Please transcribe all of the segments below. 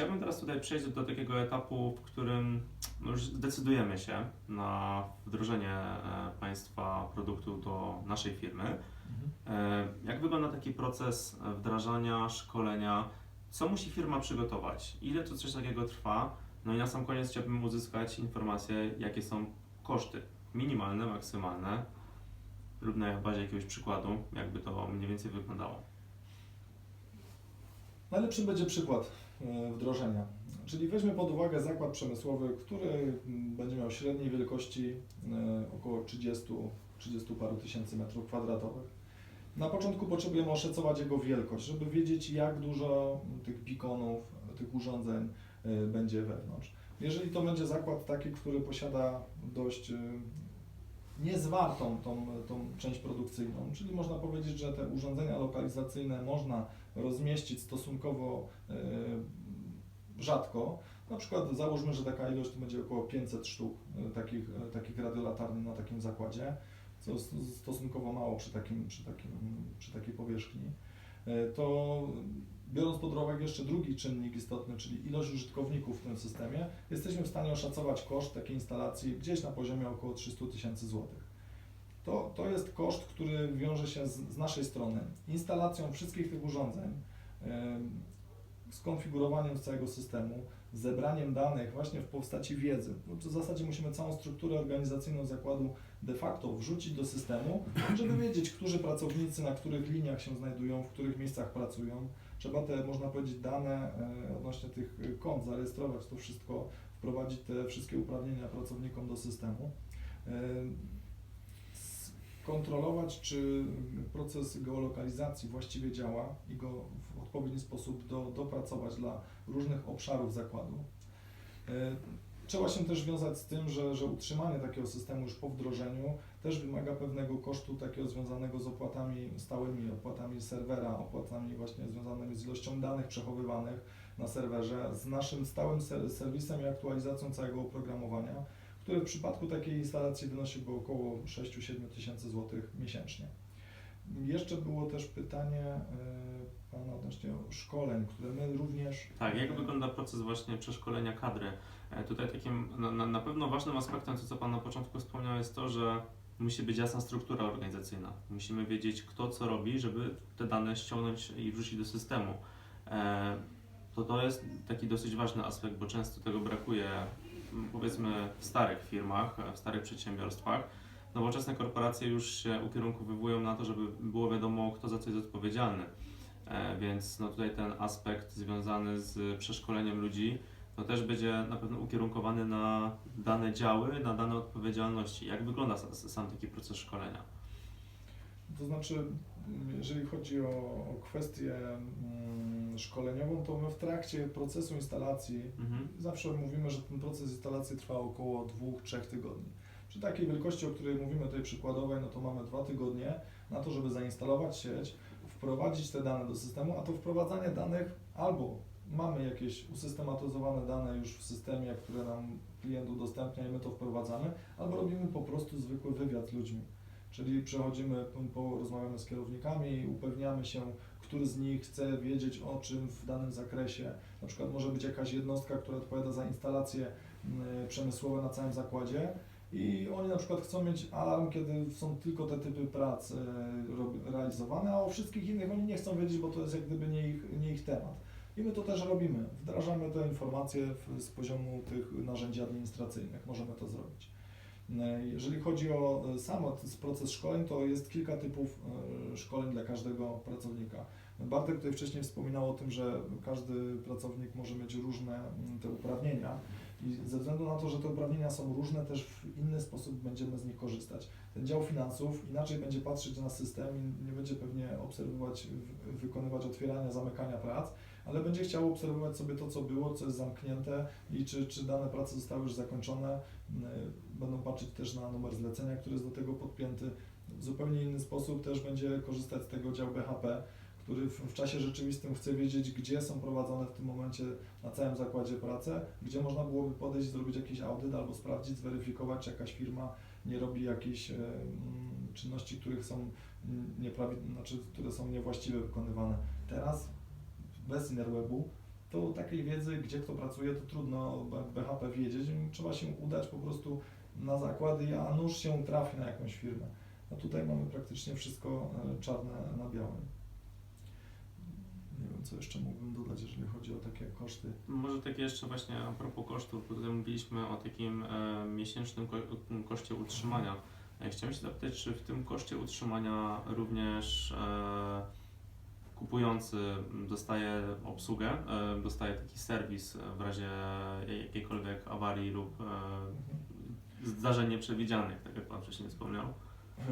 chciałbym teraz tutaj przejść do takiego etapu, w którym no już zdecydujemy się na wdrożenie e, Państwa produktu do naszej firmy. E, Jak wygląda taki proces wdrażania, szkolenia? Co musi firma przygotować? Ile to coś takiego trwa? No i na sam koniec chciałbym uzyskać informację, jakie są koszty minimalne, maksymalne lub na bazie jakiegoś przykładu, jakby to mniej więcej wyglądało. Najlepszy będzie przykład e, wdrożenia. Czyli weźmy pod uwagę zakład przemysłowy, który będzie miał średniej wielkości e, około 30, 30 paru tysięcy metrów kwadratowych. Na początku potrzebujemy oszacować jego wielkość, żeby wiedzieć jak dużo tych beaconów, tych urządzeń e, będzie wewnątrz. Jeżeli to będzie zakład taki, który posiada dość niezwartą tą, tą część produkcyjną, czyli można powiedzieć, że te urządzenia lokalizacyjne można rozmieścić stosunkowo e, rzadko. Na przykład załóżmy, że taka ilość to będzie około 500 sztuk e, takich, e, takich radiolatarni na takim zakładzie, co stosunkowo mało przy, takim, przy, takim, przy takiej powierzchni. To biorąc pod uwagę jeszcze drugi czynnik istotny, czyli ilość użytkowników w tym systemie, jesteśmy w stanie oszacować koszt takiej instalacji gdzieś na poziomie około 300 tysięcy złotych. To, to jest koszt, który wiąże się z, z naszej strony instalacją wszystkich tych urządzeń, em, skonfigurowaniem całego systemu, zebraniem danych właśnie w postaci wiedzy. No, W zasadzie musimy całą strukturę organizacyjną zakładu de facto wrzucić do systemu, żeby wiedzieć, którzy pracownicy na których liniach się znajdują, w których miejscach pracują. Trzeba te, można powiedzieć, dane e, odnośnie tych e, kont zarejestrować, to wszystko, wprowadzić te wszystkie uprawnienia pracownikom do systemu. E, kontrolować, czy proces geolokalizacji właściwie działa i go w odpowiedni sposób do, dopracować dla różnych obszarów zakładu. Trzeba się też wiązać z tym, że, że utrzymanie takiego systemu już po wdrożeniu też wymaga pewnego kosztu takiego związanego z opłatami stałymi, opłatami serwera, opłatami właśnie związanymi z ilością danych przechowywanych na serwerze, z naszym stałym ser- serwisem i aktualizacją całego oprogramowania który w przypadku takiej instalacji wynosiłby około 6-7 tysięcy złotych miesięcznie. Jeszcze było też pytanie odnośnie szkoleń, które my również... Tak, jak wygląda proces właśnie przeszkolenia kadry? E, Tutaj takim na, na, pewno ważnym aspektem, co Pan na początku wspomniał, jest to, że musi być jasna struktura organizacyjna. Musimy wiedzieć, kto co robi, żeby te dane ściągnąć i wrzucić do systemu. E, To to jest taki dosyć ważny aspekt, bo często tego brakuje, m, powiedzmy, w starych firmach, e, w starych przedsiębiorstwach. Nowoczesne korporacje już się ukierunkowywują na to, żeby było wiadomo, kto za co jest odpowiedzialny. E, Więc no tutaj ten aspekt związany z przeszkoleniem ludzi no też będzie na pewno ukierunkowany na dane działy, na dane odpowiedzialności. Jak wygląda sa- sam taki proces szkolenia? To znaczy, jeżeli chodzi o, o kwestię mm, szkoleniową, to my w trakcie procesu instalacji Mhm. zawsze mówimy, że ten proces instalacji trwa około 2-3 tygodni. Przy takiej wielkości, o której mówimy tutaj przykładowej, no to mamy dwa tygodnie na to, żeby zainstalować sieć, wprowadzić te dane do systemu, a to wprowadzanie danych albo mamy jakieś usystematyzowane dane już w systemie, które nam klient udostępnia i my to wprowadzamy, albo robimy po prostu zwykły wywiad z ludźmi. Czyli przechodzimy, po, rozmawiamy z kierownikami, upewniamy się, który z nich chce wiedzieć o czym w danym zakresie. Na przykład może być jakaś jednostka, która odpowiada za instalacje mm, przemysłowe na całym zakładzie i oni na przykład chcą mieć alarm, kiedy są tylko te typy prac e, realizowane, a o wszystkich innych oni nie chcą wiedzieć, bo to jest jak gdyby nie ich, nie ich temat. I my to też robimy. Wdrażamy te informacje z poziomu tych narzędzi administracyjnych. Możemy to zrobić. E, Jeżeli chodzi o e, sam proces szkoleń, to jest kilka typów szkoleń dla każdego pracownika. Bartek tutaj wcześniej wspominał o tym, że każdy pracownik może mieć różne te uprawnienia i ze względu na to, że te uprawnienia są różne, też w inny sposób będziemy z nich korzystać. Ten dział finansów inaczej będzie patrzeć na system i nie będzie pewnie obserwować, wykonywać otwierania, zamykania prac, ale będzie chciał obserwować sobie to, co było, co jest zamknięte i czy, czy dane prace zostały już zakończone. Y, Będą patrzeć też na numer zlecenia, który jest do tego podpięty. W zupełnie inny sposób też będzie korzystać z tego dział BHP, który w, w czasie rzeczywistym chce wiedzieć, gdzie są prowadzone w tym momencie na całym zakładzie prace, gdzie można byłoby podejść zrobić jakiś audyt albo sprawdzić, zweryfikować, czy jakaś firma nie robi jakichś czynności, których są nieprawi- znaczy, które są niewłaściwie wykonywane. Teraz bez Interwebu to takiej wiedzy, gdzie kto pracuje, to trudno BHP wiedzieć. Trzeba się udać po prostu na zakłady, a nuż się trafi na jakąś firmę. A tutaj mamy praktycznie wszystko e, czarne na białym. Nie wiem, co jeszcze mógłbym dodać, jeżeli chodzi o takie koszty. Może takie jeszcze właśnie a propos kosztów, bo tutaj mówiliśmy o takim e, miesięcznym ko- koszcie utrzymania. E, chciałem się zapytać, czy w tym koszcie utrzymania również e, kupujący dostaje obsługę, e, dostaje taki serwis w razie jakiejkolwiek awarii lub e, zdarzeń nieprzewidzianych, tak jak Pan wcześniej wspomniał. E,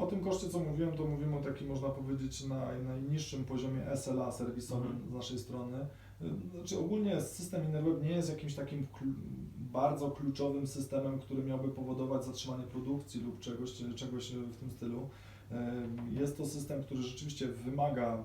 O tym koszcie, co mówiłem, to mówimy o takim, można powiedzieć, na najniższym poziomie SLA serwisowym Mhm. z naszej strony. Znaczy ogólnie system InnerWeb nie jest jakimś takim klu- bardzo kluczowym systemem, który miałby powodować zatrzymanie produkcji lub czegoś, czegoś w tym stylu. Jest to system, który rzeczywiście wymaga,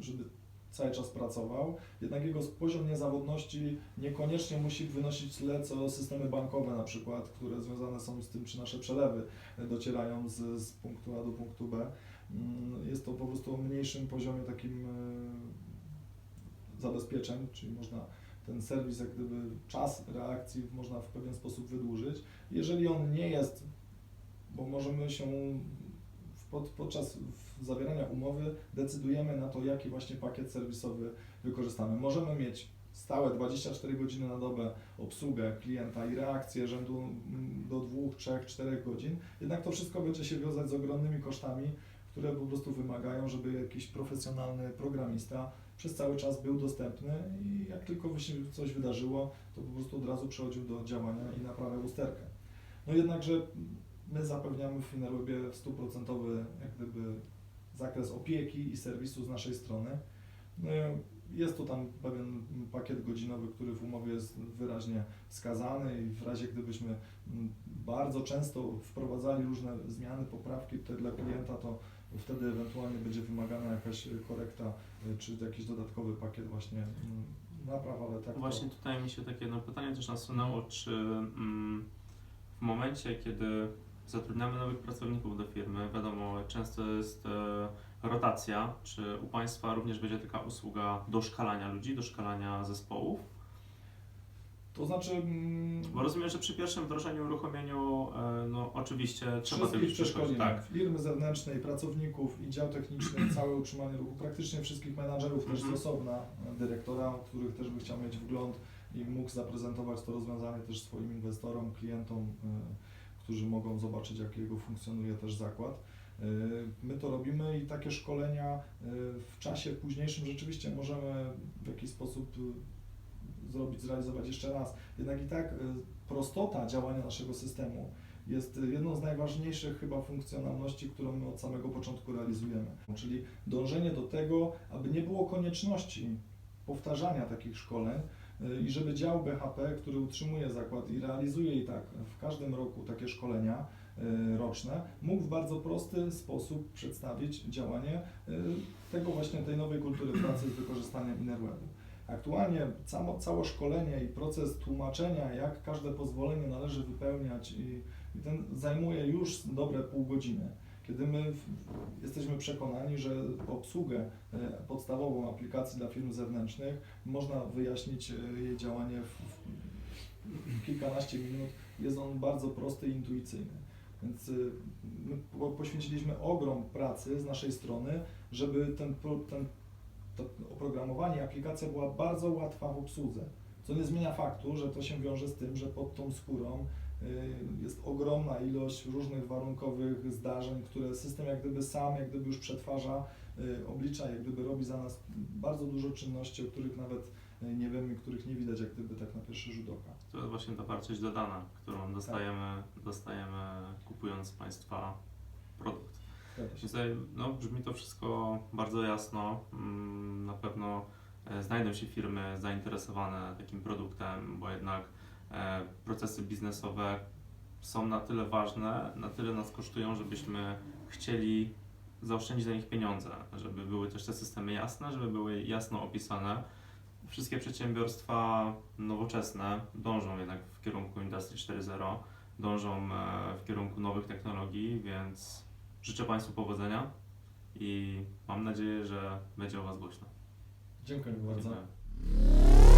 żeby cały czas pracował, jednak jego poziom niezawodności niekoniecznie musi wynosić tyle, co systemy bankowe na przykład, które związane są z tym, czy nasze przelewy docierają z, z punktu A do punktu B. Mm, Jest to po prostu o mniejszym poziomie takim e, zabezpieczeń, czyli można ten serwis, jak gdyby czas reakcji można w pewien sposób wydłużyć. Jeżeli on nie jest, bo możemy się pod, podczas zawierania umowy decydujemy na to, jaki właśnie pakiet serwisowy wykorzystamy. Możemy mieć stałe 24 godziny na dobę obsługę klienta i reakcję rzędu mm, do 2, 3, 4 godzin, jednak to wszystko będzie się wiązać z ogromnymi kosztami, które po prostu wymagają, żeby jakiś profesjonalny programista przez cały czas był dostępny i jak tylko się coś wydarzyło, to po prostu od razu przechodził do działania i naprawiał usterkę. No jednakże my zapewniamy w Finalwebie stuprocentowy jak gdyby zakres opieki i serwisu z naszej strony. No, jest to tam pewien pakiet godzinowy, który w umowie jest wyraźnie wskazany i w razie gdybyśmy mm, bardzo często wprowadzali różne zmiany, poprawki tutaj dla klienta, to wtedy ewentualnie będzie wymagana jakaś korekta y, czy jakiś dodatkowy pakiet właśnie mm, napraw, ale tak to- Właśnie tutaj mi się takie jedno pytanie też nasunęło, czy mm, w momencie, kiedy zatrudniamy nowych pracowników do firmy, wiadomo, często jest e, rotacja, czy u Państwa również będzie taka usługa doszkalania ludzi, doszkalania zespołów? To znaczy mm, Bo rozumiem, że przy pierwszym wdrożeniu, uruchomieniu, e, no oczywiście trzeba tych przeszkodzić. Tak. Firmy zewnętrznej, pracowników i dział techniczny, całe utrzymanie ruchu, praktycznie wszystkich menadżerów też Mhm. osobna, e, dyrektora, których też by chciał mieć wgląd i mógł zaprezentować to rozwiązanie też swoim inwestorom, klientom, e, którzy mogą zobaczyć, jak jego funkcjonuje też zakład. E, My to robimy i takie szkolenia e, w czasie późniejszym rzeczywiście możemy w jakiś sposób e, zrobić, zrealizować jeszcze raz. Jednak i tak prostota działania naszego systemu jest jedną z najważniejszych chyba funkcjonalności, którą my od samego początku realizujemy. Czyli dążenie do tego, aby nie było konieczności powtarzania takich szkoleń i żeby dział BHP, który utrzymuje zakład i realizuje i tak w każdym roku takie szkolenia y, roczne, mógł w bardzo prosty sposób przedstawić działanie y, tego właśnie tej nowej kultury pracy z wykorzystaniem InnerWebu. Aktualnie samo, całe szkolenie i proces tłumaczenia, jak każde pozwolenie należy wypełniać i, i ten zajmuje już dobre pół godziny. Kiedy my jesteśmy przekonani, że obsługę e, podstawową aplikacji dla firm zewnętrznych można wyjaśnić e, jej działanie w, kilkanaście minut, jest on bardzo prosty i intuicyjny. Więc y, my po- poświęciliśmy ogrom pracy z naszej strony, żeby ten, ten to oprogramowanie, aplikacja była bardzo łatwa w obsłudze. Co nie zmienia faktu, że to się wiąże z tym, że pod tą skórą jest ogromna ilość różnych warunkowych zdarzeń, które system jak gdyby sam, jak gdyby już przetwarza, y, oblicza, jak gdyby robi za nas bardzo dużo czynności, o których nawet y, nie wiemy, których nie widać jak gdyby tak na pierwszy rzut oka. To jest właśnie ta wartość dodana, którą dostajemy, dostajemy kupując Państwa produkt. Tutaj, no, brzmi to wszystko bardzo jasno. Mm, Na pewno e, znajdą się firmy zainteresowane takim produktem, bo jednak procesy biznesowe są na tyle ważne, na tyle nas kosztują, żebyśmy chcieli zaoszczędzić na nich pieniądze, żeby były też te systemy jasne, żeby były jasno opisane. Wszystkie przedsiębiorstwa nowoczesne dążą jednak w kierunku Industry 4.0, dążą e, w kierunku nowych technologii, więc Życzę Państwu powodzenia i mam nadzieję, że będzie o Was głośno. Dziękuję bardzo. Dziękuję.